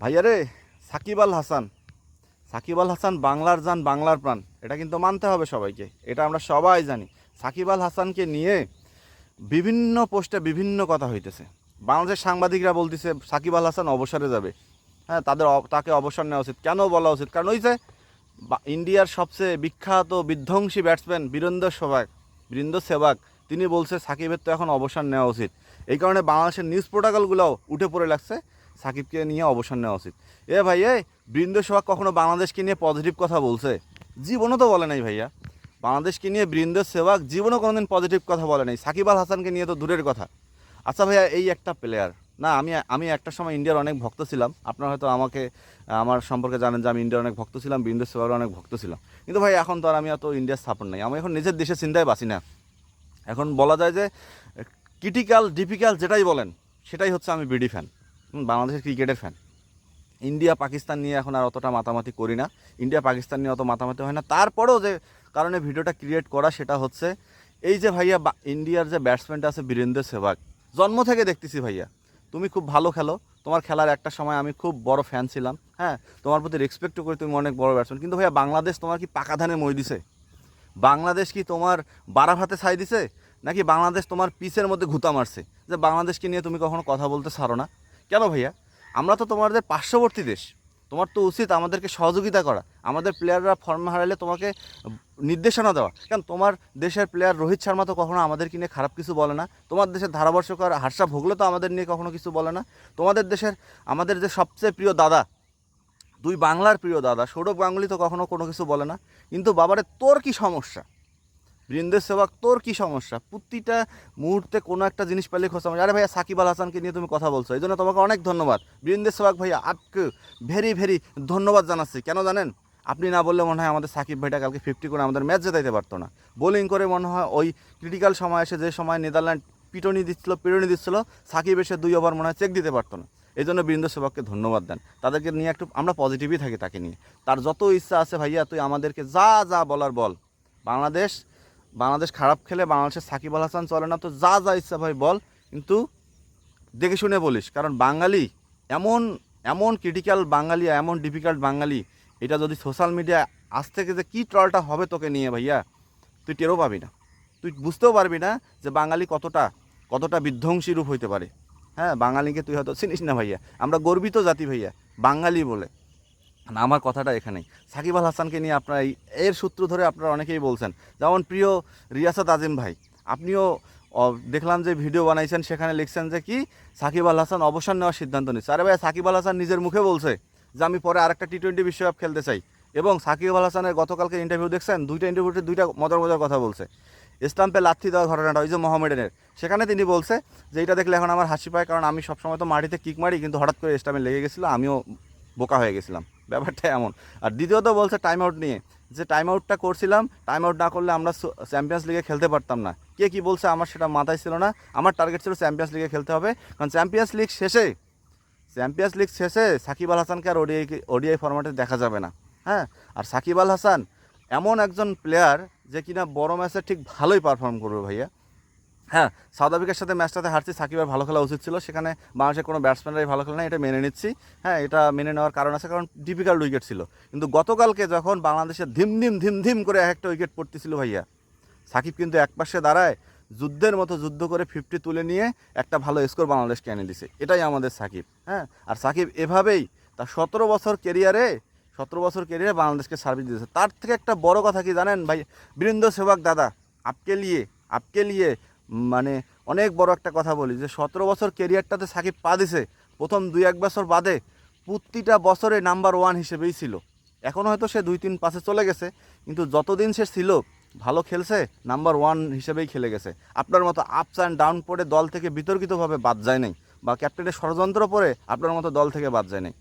ভাইয়া রে সাকিব আল হাসান। সাকিব আল হাসান বাংলার জান, বাংলার প্রাণ। এটা কিন্তু মানতে হবে সবাইকে। এটা আমরা সবাই জানি। সাকিব আল হাসানকে নিয়ে বিভিন্ন পোস্টে বিভিন্ন কথা হইতেছে। বাংলাদেশের সাংবাদিকরা বলতেছে, সাকিব আল হাসান অবসরে যাবে। হ্যাঁ তাদের তাকে অবসর নেওয়া উচিত। কেন বলা উচিত? কারণ ওই যে ইন্ডিয়ার সবচেয়ে বিখ্যাত, বিধ্বংসী ব্যাটসম্যান বীরেন্দ্র সেবাগ বীরেন্দ্র সেবাগ তিনি বলছে, সাকিবের তো এখন অবসর নেওয়া উচিত। এই কারণে বাংলাদেশের নিউজ প্রোটোকলগুলোও উঠে পড়ে লাগছে। সাকিবকে নিয়ে অবসর নেওয়া উচিত। এ ভাই, এ বীরেন্দ্র সেবাগ কখনো বাংলাদেশকে নিয়ে পজিটিভ কথা বলছে? জীবনও তো বলে নাই ভাইয়া। বাংলাদেশকে নিয়ে বৃন্দ সেবাগ জীবনও কোনোদিন পজিটিভ কথা বলে নাই। সাকিব আল হাসানকে নিয়ে তো দূরের কথা। আচ্ছা ভাইয়া, এই একটা প্লেয়ার না, আমি আমি একটা সময় ইন্ডিয়ার অনেক ভক্ত ছিলাম। আপনারা হয়তো আমাকে, আমার সম্পর্কে জানেন যে আমি ইন্ডিয়ার অনেক ভক্ত ছিলাম বীরেন্দ্র সেবাগের অনেক ভক্ত ছিলাম। কিন্তু ভাই, এখন তো আর আমি অত ইন্ডিয়ার সাপোর্ট নাই। আমি এখন নিজের দেশের চিন্তায় বাঁচি না। এখন বলা যায় যে ক্রিটিক্যাল ডিফিকাল্ট যেটাই বলেন, সেটাই হচ্ছে আমি বিডি ফ্যান বাংলাদেশের ক্রিকেটের ফ্যান ইন্ডিয়া, পাকিস্তান নিয়ে এখন আর অতটা মাতামাতি করি না। ইন্ডিয়া, পাকিস্তান নিয়ে অত মাতামাতি হয় না। তারপরেও যে কারণে ভিডিওটা ক্রিয়েট করা সেটা হচ্ছে, এই যে ভাইয়া ইন্ডিয়ার যে ব্যাটসম্যানটা আছে বীরেন্দ্র সেবাগ জন্ম থেকে দেখতেছি ভাইয়া। তুমি খুব ভালো খেলো। তোমার খেলার একটা সময় আমি খুব বড় ফ্যান ছিলাম হ্যাঁ? তোমার প্রতি রেসপেক্টও করি, তুমি অনেক বড় ব্যাটসম্যান কিন্তু ভাইয়া, বাংলাদেশ তোমার কি পাকা ধানে মই দিছে? বাংলাদেশ কি তোমার বারা ভাতে ছাই দিছে? নাকি বাংলাদেশ তোমার পিসের মধ্যে ঘুতা মারছে? যে বাংলাদেশকে নিয়ে তুমি কখনো কথা বলতে ছাড়ো না। কেন ভাইয়া? আমরা তো তোমাদের পার্শ্ববর্তী দেশ। তোমার তো উচিত আমাদেরকে সহযোগিতা করা। আমাদের প্লেয়াররা ফর্ম হারালে তোমাকে নির্দেশনা দেওয়া। কারণ তোমার দেশের প্লেয়ার রোহিত শর্মা তো কখনো আমাদেরকে নিয়ে খারাপ কিছু বলে না। তোমার দেশের ধারাবর্ষকর হার্ষা ভোগলে তো আমাদের নিয়ে কখনো কিছু বলে না। তোমাদের দেশের, আমাদের যে সবচেয়ে প্রিয় দাদা, দুই বাংলার প্রিয় দাদা, সৌরভ গাঙ্গুলি তো কখনো কোনো কিছু বলে না। কিন্তু বাবারে, তোর কি সমস্যা? বৃন্দের সেবক, তোর কি সমস্যা? প্রতিটা মুহূর্তে কোনো একটা জিনিস পেলে খোঁজা আরে ভাইয়া, সাকিব আল হাসানকে নিয়ে তুমি কথা বলছো এই জন্য তোমাকে অনেক ধন্যবাদ। বীরেন্দ্র সেবক ভাইয়া আপকে ভেরি ভেরি ধন্যবাদ জানাচ্ছি। কেন জানেন? আপনি না বললে মনে হয় আমাদের সাকিব ভাইটা কালকে ফিফটি করে আমাদের ম্যাচ জেতাইতে পারতো না। বোলিং করে মনে হয় ওই ক্রিটিক্যাল সময় এসে যে সময় নেদারল্যান্ড পিটনি দিচ্ছিল পিটনি দিচ্ছিল, সাকিব এসে দুই ওভার মনে হয় চেক দিতে পারতো না। এই জন্য বীরেন্দ্র সেবককে ধন্যবাদ দেন। তাদেরকে নিয়ে একটু, আমরা পজিটিভই থাকি তাকে নিয়ে। তার যত ইচ্ছা আছে ভাইয়া, তুই আমাদেরকে যা যা বলার বল। বাংলাদেশ বাংলাদেশ খারাপ খেলে বাংলাদেশের সাকিব আল হাসান চলে না, তো যা যা ইচ্ছা ভাই বল। কিন্তু দেখে শুনে বলিস, কারণ বাঙালি এমন এমন ক্রিটিক্যাল বাঙালি, এমন ডিফিকাল্ট বাঙালি, এটা যদি সোশ্যাল মিডিয়া আজ থেকে যে কী ট্রলটা হবে তোকে নিয়ে ভাইয়া, তুই টেরও পাবি না। তুই বুঝতেও পারবি না যে বাঙালি কতটা কতটা বিধ্বংসী রূপ হইতে পারে। হ্যাঁ বাঙালিকে তুই হয়তো চিনিস না ভাইয়া। আমরা গর্বিত জাতি ভাইয়া, বাঙালি বলে। না, আমার কথাটা এখানেই। সাকিব আল হাসানকে নিয়ে আপনারা এর সূত্র ধরে আপনারা অনেকেই বলছেন যেমন প্রিয় রিয়াসাত আজিম ভাই আপনিও দেখলাম যে ভিডিও বানাইছেন সেখানে লিখছেন যে কি সাকিব আল হাসান অবসর নেওয়ার সিদ্ধান্ত নিচ্ছে। আরে ভাই সাকিব আল হাসান নিজের মুখে বলছে যে আমি পরে আরেকটা টি টোয়েন্টি বিশ্বকাপ খেলতে চাই। এবং সাকিব আল হাসানের গতকালকে ইন্টারভিউ দেখছেন দুইটা ইন্টারভিউতে দুইটা মজার মজার কথা বলছে। স্টাম্পে লাথি দেওয়া ঘটনাটা ওই যে মোহামেডানের। সেখানে তিনি বলছে যে এটা দেখলে এখন আমার হাসি পায় কারণ আমি সবসময় তো মাটিতে কিক মারি কিন্তু হঠাৎ করে স্টাম্পে লেগে গেছিল আমিও বোকা হয়ে গেছিলাম। ব্যাপারটা এমন। আর দ্বিতীয়ত বলছে টাইম আউট নিয়ে। যে টাইম আউটটা করছিলাম টাইম আউট না করলে আমরা চ্যাম্পিয়ন্স লিগে খেলতে পারতাম না। কে কি বলছে আমার সেটা মাথায় ছিল না। আমার টার্গেট ছিল চ্যাম্পিয়ন্স লিগে খেলতে হবে। কারণ চ্যাম্পিয়ন্স লিগ শেষে চ্যাম্পিয়ন্স লিগ শেষে সাকিব আল হাসানকে আর ওডিআই ওডিআই ফরম্যাটে দেখা যাবে না। হ্যাঁ? আর সাকিব আল হাসান এমন একজন প্লেয়ার যে কিনা বড় ম্যাচে ঠিক ভালোই পারফর্ম করবে ভাইয়া। হ্যাঁ সাউথ আফ্রিকার সাথে ম্যাচটাতে হারছি, সাকিবের ভালো খেলা উচিত ছিল। সেখানে বাংলাদেশের কোনো ব্যাটসম্যানরাই ভালো খেলে না এটা মেনে নিচ্ছি। হ্যাঁ এটা মেনে নেওয়ার কারণ আছে, কারণ ডিফিকাল্ট উইকেট ছিল। কিন্তু গতকালকে যখন বাংলাদেশের ধিম ধিম ধিম ধিম করে এক একটা উইকেট পড়তেছিল ভাইয়া, সাকিব কিন্তু এক পাশে দাঁড়ায়, যুদ্ধের মতো যুদ্ধ করে ফিফটি তুলে নিয়ে একটা ভালো স্কোর বাংলাদেশকে এনে দিছে। এটাই আমাদের সাকিব হ্যাঁ? আর সাকিব এভাবেই তার সতেরো বছর কেরিয়ারে সতেরো বছর কেরিয়ারে বাংলাদেশকে সার্ভিস দিয়েছে। তার থেকে একটা বড় কথা কি জানেন ভাই? বীরেন্দ্র সেবক দাদা, আপকে লিয়ে আপকে লিয়ে মানে অনেক বড় একটা কথা বলি যে সতেরো বছর কেরিয়ারটাতে সাকিব পা দিছে, প্রথম দুই এক বছর বাদে প্রতিটা বছরে নাম্বার ওয়ান হিসেবেই ছিল। এখন হয়তো সে দুই তিন পাশে চলে গেছে, কিন্তু যতদিন সে ছিল, ভালো খেলছে, নাম্বার ওয়ান হিসেবেই খেলে গেছে। আপনার মতো আপস অ্যান্ড ডাউন পড়ে দল থেকে বিতর্কিতভাবে বাদ যায় নাই, বা ক্যাপ্টেনের ষড়যন্ত্র পরে আপনার মতো দল থেকে বাদ যায় নাই।